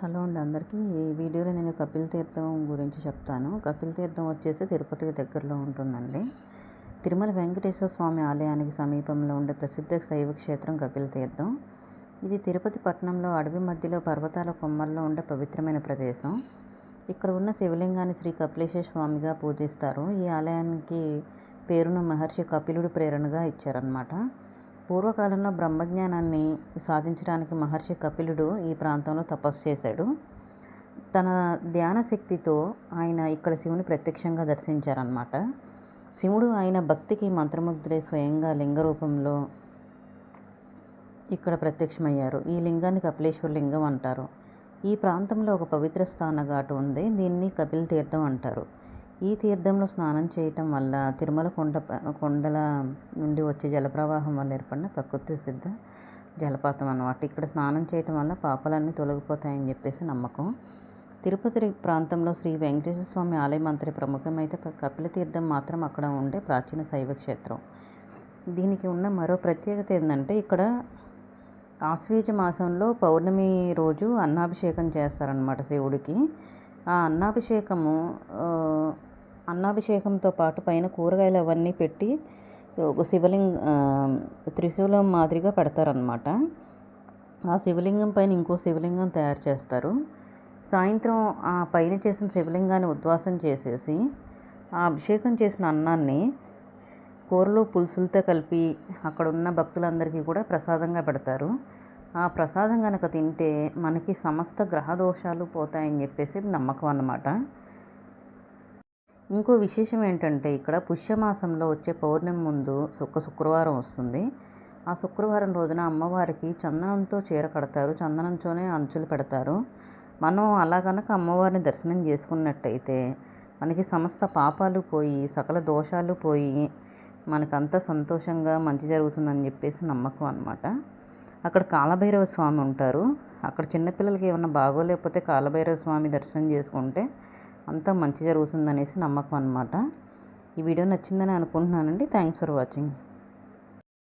Hello అండి అందరికీ. ఈ వీడియోలో నేను కపిల్ తీర్థం గురించి చెప్తాను. కపిల్ తీర్థం వచ్చేసి తిరుపతికి దగ్గరలో ఉంటుందండి. తిరుమల వెంకటేశ్వర స్వామి ఆలయానికి సమీపంలో ఉండే ప్రసిద్ధ శైవ క్షేత్రం కపిల్ తీర్థం. ఇది తిరుపతి పట్టణంలో అడవి మధ్యలో పర్వతాల కొమ్మల్లో ఉండే పవిత్రమైన ప్రదేశం. ఇక్కడ ఉన్న శివలింగాన్ని శ్రీ కపిలేశ్వర స్వామిగా పూజిస్తారు. ఈ ఆలయానికి పేరును మహర్షి కపిలుడు ప్రేరణగా ఇచ్చారనమాట పూర్వకాలంలో బ్రహ్మజ్ఞానాన్ని సాధించడానికి మహర్షి కపిలుడు ఈ ప్రాంతంలో తపస్సు చేశాడు. తన ధ్యాన శక్తితో ఆయన ఇక్కడ శివుని ప్రత్యక్షంగా దర్శించారనమాట శివుడు ఆయన భక్తికి మంత్రముగ్ధుడై స్వయంగా లింగ రూపంలో ఇక్కడ ప్రత్యక్షమయ్యారు. ఈ లింగాన్ని కపిలేశ్వర లింగం అంటారు. ఈ ప్రాంతంలో ఒక పవిత్ర స్థానఘాటు ఉంది. దీన్ని కపిల్ తీర్థం అంటారు. ఈ తీర్థంలో స్నానం చేయటం వల్ల తిరుమల కొండ కొండల నుండి వచ్చే జలప్రవాహం వల్ల ఏర్పడిన ప్రకృతి సిద్ధ జలపాతం అన్నమాట. ఇక్కడ స్నానం చేయటం వల్ల పాపాలన్నీ తొలగిపోతాయని చెప్పేసి నమ్మకం. తిరుపతి ప్రాంతంలో శ్రీ వెంకటేశ్వర స్వామి ఆలయం అంతటి ప్రముఖమైతే కపిల తీర్థం మాత్రం అక్కడ ఉండే ప్రాచీన శైవ క్షేత్రం. దీనికి ఉన్న మరో ప్రత్యేకత ఏంటంటే ఇక్కడ ఆశ్వీజ మాసంలో పౌర్ణమి రోజు అన్నాభిషేకం చేస్తారనమాట శివుడికి. ఆ అన్నాభిషేకము అన్నాభిషేకంతో పాటు పైన కూరగాయలు అవన్నీ పెట్టి ఒక శివలింగ త్రిశూలం మాదిరిగా పెడతారనమాట ఆ శివలింగం పైన ఇంకో శివలింగం తయారు చేస్తారు. సాయంత్రం ఆ పైన చేసిన శివలింగాన్ని ఉద్వాసం చేసేసి ఆ అభిషేకం చేసిన అన్నాన్ని కూరలు పులుసులతో కలిపి అక్కడ ఉన్న భక్తులందరికీ కూడా ప్రసాదంగా పెడతారు. ఆ ప్రసాదం కనుక తింటే మనకి సమస్త గ్రహ దోషాలు పోతాయని చెప్పేసి నమ్మకం అన్నమాట. ఇంకో విశేషం ఏంటంటే ఇక్కడ పుష్యమాసంలో వచ్చే పౌర్ణమి ముందు శుక్ర శుక్రవారం వస్తుంది. ఆ శుక్రవారం రోజున అమ్మవారికి చందనంతో చీర కడతారు. చందనంతోనే అంచులు పెడతారు. మనం అలా కనుక అమ్మవారిని దర్శనం చేసుకున్నట్టయితే మనకి సమస్త పాపాలు పోయి సకల దోషాలు పోయి మనకంతా సంతోషంగా మంచి జరుగుతుందని చెప్పేసి నమ్మకం అనమాట అక్కడ కాలభైరవ స్వామి ఉంటారు. అక్కడ చిన్నపిల్లలకి ఏమైనా బాగోలేకపోతే కాలభైరవ స్వామి దర్శనం చేసుకుంటే అంతా మంచి జరుగుతుందనేసి నమ్మకం అనమాట ఈ వీడియో నచ్చిందని అనుకుంటున్నానండి. Thanks for watching